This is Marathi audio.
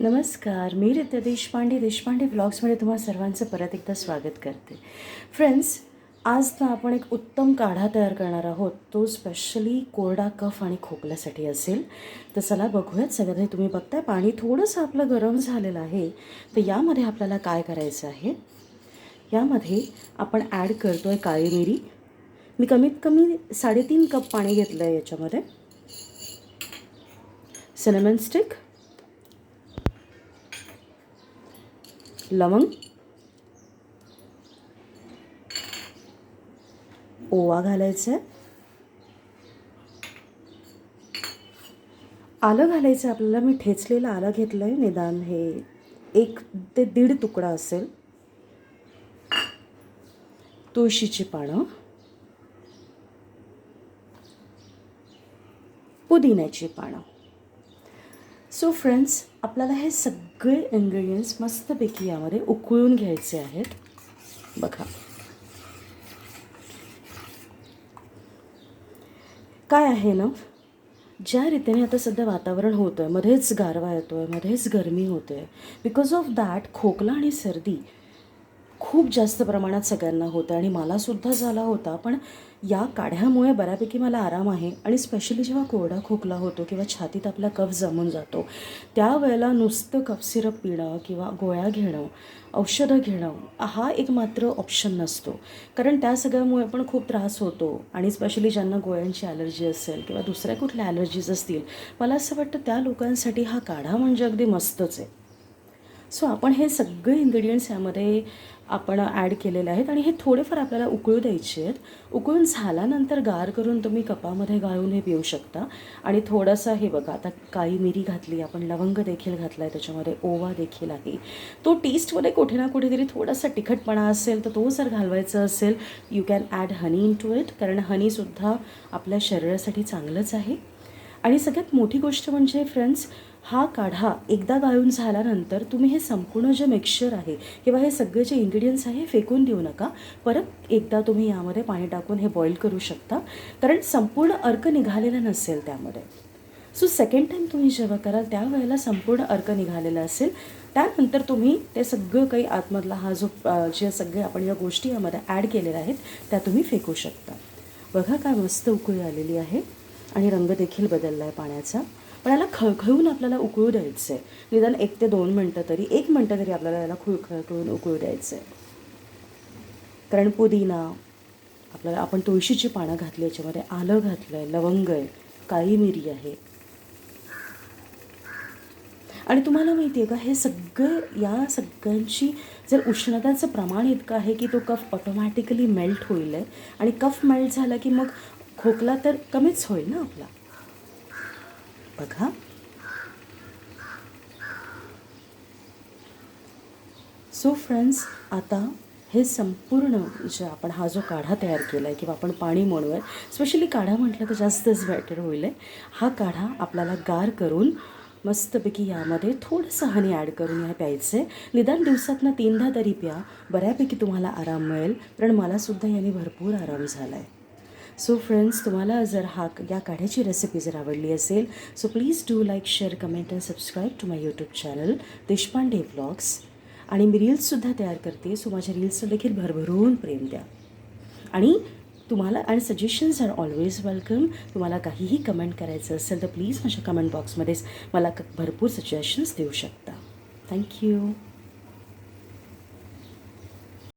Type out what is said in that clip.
नमस्कार मी रित्या देशपांडे देशपांडे ब्लॉग्समध्ये तुम्हा सर्वांचं परत एकदा स्वागत करते. फ्रेंड्स आज ना आपण एक उत्तम काढा तयार करणार आहोत. तो स्पेशली कोरडा कफ आणि खोकल्यासाठी असेल. तर चला बघूयात सगळ्यात तुम्ही बघताय पाणी थोडंसं आपलं गरम झालेलं आहे. तर यामध्ये आपल्याला काय करायचं आहे? यामध्ये आपण ॲड करतो आहे काळी मिरी. मी कमीत कमी साडेतीन कप पाणी घेतलं आहे याच्यामध्ये. सिनेमन स्टिक लवंग ओवा घालायचं आहे आलं घालायचं आपल्याला मी ठेचलेलं आलं घेतलं आहे निदान हे एक ते दीड तुकडा असेल. तुळशीची पानं पुदिन्याची पानं. सो फ्रेंड्स आपल्याला हे सगळे इन्ग्रेडियंट्स मस्तपैकी यामध्ये उकळून घ्यायचे आहेत. बघा. काय आहे ना? ज्या रीतीने आता सध्या वातावरण होतं आहे मध्येच गारवा येतो आहे मध्येच गरमी होते आहे बिकॉज ऑफ दॅट खोकला आणि सर्दी खूप जास्त प्रमाणात सगळ्यांना होतं आणि मलासुद्धा झाला होता. पण या काढ्यामुळे बऱ्यापैकी मला आराम आहे आणि स्पेशली जेव्हा कोरडा खोकला होतो किंवा छातीत आपला कफ जमून जातो त्यावेळेला नुसतं कफ सिरप पिणं किंवा गोळ्या घेणं औषधं घेणं हा एक मात्र ऑप्शन नसतो. कारण त्या सगळ्यामुळे पण खूप त्रास होतो आणि स्पेशली ज्यांना गोळ्यांची ॲलर्जी असेल किंवा दुसऱ्या कुठल्या ॲलर्जीज असतील मला असं वाटतं त्या लोकांसाठी हा काढा म्हणजे अगदी मस्तच आहे. सो आपण हे सगळे इन्ग्रेडियंट्स यामध्ये आपण ॲड केलेले आहेत आणि हे थोडेफार आपल्याला उकळू द्यायचे आहेत. उकळून झाल्यानंतर गार करून तुम्ही कपामध्ये गाळून हे पिऊ शकता. आणि थोडंसं हे बघा आता काळी मिरी घातली आपण लवंग देखील घातला आहे त्याच्यामध्ये ओवा देखील आहे. तो टेस्टमध्ये कुठे ना कुठेतरी थोडासा तिखटपणा असेल तर तो जर घालवायचा असेल you can add honey into it कारण हनीसुद्धा आपल्या शरीरासाठी चांगलंच आहे. आणि सगळ्यात मोठी गोष्ट म्हणजे फ्रेंड्स हा काढा एकदा गाळून झाल्यानंतर तुम्ही हे संपूर्ण जे मिक्सचर आहे किंवा हे सगळे जे इन्ग्रेडियंट्स आहे हे फेकून देऊ नका. परत एकदा तुम्ही यामध्ये पाणी टाकून हे बॉईल करू शकता. कारण संपूर्ण अर्क निघालेला नसेल त्यामध्ये. सो सेकंड टाईम तुम्ही जेव्हा कराल त्यावेळेला संपूर्ण अर्क निघालेला असेल. त्यानंतर तुम्ही ते सगळं काही आतमधला हा जो जे सगळे आपण या गोष्टी यामध्ये ॲड केलेल्या आहेत त्या तुम्ही फेकू शकता. बघा काय मस्त उकळी आलेली आहे आणि रंग देखील बदलला आहे पाण्याचा. पण याला खळखळून आपल्याला उकळू द्यायचं आहे निदान एक ते दोन मिनटं तरी एक मिनटं तरी आपल्याला याला खुळ खळखळून उकळू द्यायचं आहे कारण पुदिना आपल्याला आपण तुळशीची पानं घातली याच्यामध्ये आलं घातलं आहे लवंग आहे काळी मिरी आहे. आणि तुम्हाला माहिती आहे का हे सगळं या सगळ्यांची जर उष्णताचं प्रमाण इतकं आहे की तो कफ ऑटोमॅटिकली मेल्ट होईल आहे. आणि कफ मेल्ट झाला की मग खोकला तर कमीच होईल ना आपला. बघा. सो फ्रेंड्स आता हे संपूर्ण जे आपण हा जो काढा तयार केला आहे किंवा आपण पाणी म्हणू आहे स्पेशली काढा म्हटलं तर जास्तच बेटर होईल. आहे हा काढा आपल्याला गार करून मस्तपैकी यामध्ये थोडंसं हनी ॲड करून या प्यायचं आहे निदान दिवसातनं तीनदा तरी प्या. बऱ्यापैकी तुम्हाला आराम मिळेल. कारण मलासुद्धा याने भरपूर आराम झाला आहे सो फ्रेंड्स तुम्हाला जर हा या काढ्याची रेसिपी जर आवडली असेल so please do like share comment and subscribe to my YouTube channel Deshpande vlogs आणि मी रील्ससुद्धा तयार करते सो माझ्या रील्सचं देखील भरभरून प्रेम द्या. आणि तुम्हाला आणि सजेशन्स आर ऑलवेज वेलकम तुम्हाला काहीही कमेंट करायचं असेल तर प्लीज माझ्या कमेंट बॉक्समध्येच मला क- भरपूर सजेशन्स देऊ शकता. थँक्यू